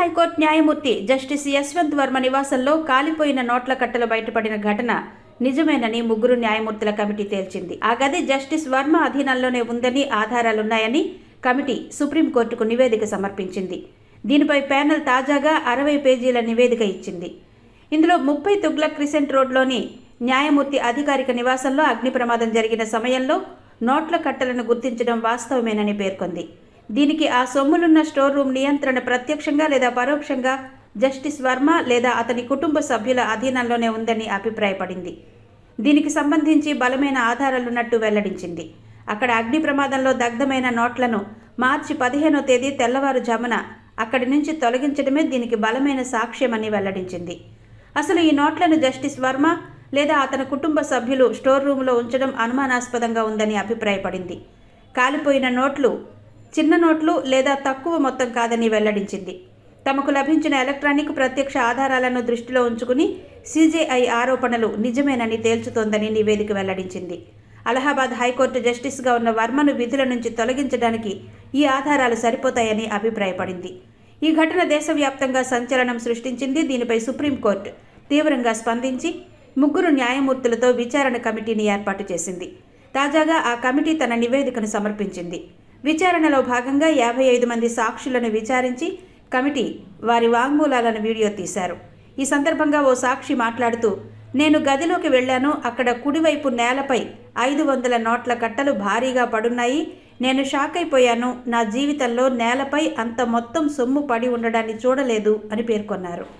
High court న్యాయమూర్తి justice Yashwant Varma నివాసంలో కాలిపోయిన నోట్ల కట్టలు బయటపడిన ఘటన నిజమేనని ముగ్గురు న్యాయమూర్తుల కమిటీ తేల్చింది. ఆ గది జస్టిస్ వర్మ అధీనంలోనే ఉందని ఆధారాలున్నాయని కమిటీ సుప్రీంకోర్టుకు నివేదిక సమర్పించింది. దీనిపై ప్యానెల్ తాజాగా అరవై పేజీల నివేదిక ఇచ్చింది. ఇందులో ముప్పై తుగ్లక్ క్రిసెంట్ రోడ్లోని న్యాయమూర్తి అధికారిక నివాసంలో అగ్ని ప్రమాదం జరిగిన సమయంలో నోట్ల కట్టలను గుర్తించడం వాస్తవమేనని పేర్కొంది. దీనికి ఆ సొమ్ములున్న స్టోర్ రూమ్ నియంత్రణ ప్రత్యక్షంగా లేదా పరోక్షంగా జస్టిస్ వర్మ లేదా అతని కుటుంబ సభ్యుల అధీనంలోనే ఉందని అభిప్రాయపడింది. దీనికి సంబంధించి బలమైన ఆధారాలున్నట్టు వెల్లడించింది. అక్కడ అగ్ని ప్రమాదంలో దగ్ధమైన నోట్లను మార్చి పదిహేనో తేదీ తెల్లవారుజామున అక్కడి నుంచి తొలగించడమే దీనికి బలమైన సాక్ష్యమని వెల్లడించింది. అసలు ఈ నోట్లను జస్టిస్ వర్మ లేదా అతని కుటుంబ సభ్యులు స్టోర్ రూమ్లో ఉంచడం అనుమానాస్పదంగా ఉందని అభిప్రాయపడింది. కాలిపోయిన నోట్లు చిన్న నోట్లు లేదా తక్కువ మొత్తం కాదని వెల్లడించింది. తమకు లభించిన ఎలక్ట్రానిక్ ప్రత్యక్ష ఆధారాలను దృష్టిలో ఉంచుకుని సీజేఐ ఆరోపణలు నిజమేనని తేల్చుతోందని నివేదిక వెల్లడించింది. అలహాబాద్ హైకోర్టు జస్టిస్గా ఉన్న వర్మను విధుల నుంచి తొలగించడానికి ఈ ఆధారాలు సరిపోతాయని అభిప్రాయపడింది. ఈ ఘటన దేశవ్యాప్తంగా సంచలనం సృష్టించింది దీనిపై సుప్రీంకోర్టు తీవ్రంగా స్పందించి ముగ్గురు న్యాయమూర్తులతో విచారణ కమిటీని ఏర్పాటు చేసింది. తాజాగా ఆ కమిటీ తన నివేదికను సమర్పించింది. విచారణలో భాగంగా యాభై ఐదు మంది సాక్షులను విచారించి కమిటీ వారి వాంగ్మూలాలను వీడియో తీశారు. ఈ సందర్భంగా ఓ సాక్షి మాట్లాడుతూ నేను గదిలోకి వెళ్ళాను. అక్కడ కుడివైపు నేలపై ఐదు వందల నోట్ల కట్టలు భారీగా పడున్నాయి. నేను షాక్ అయిపోయాను. నా జీవితంలో నేలపై అంత మొత్తం సొమ్ము పడి ఉండడాన్ని చూడలేదు అని పేర్కొన్నారు.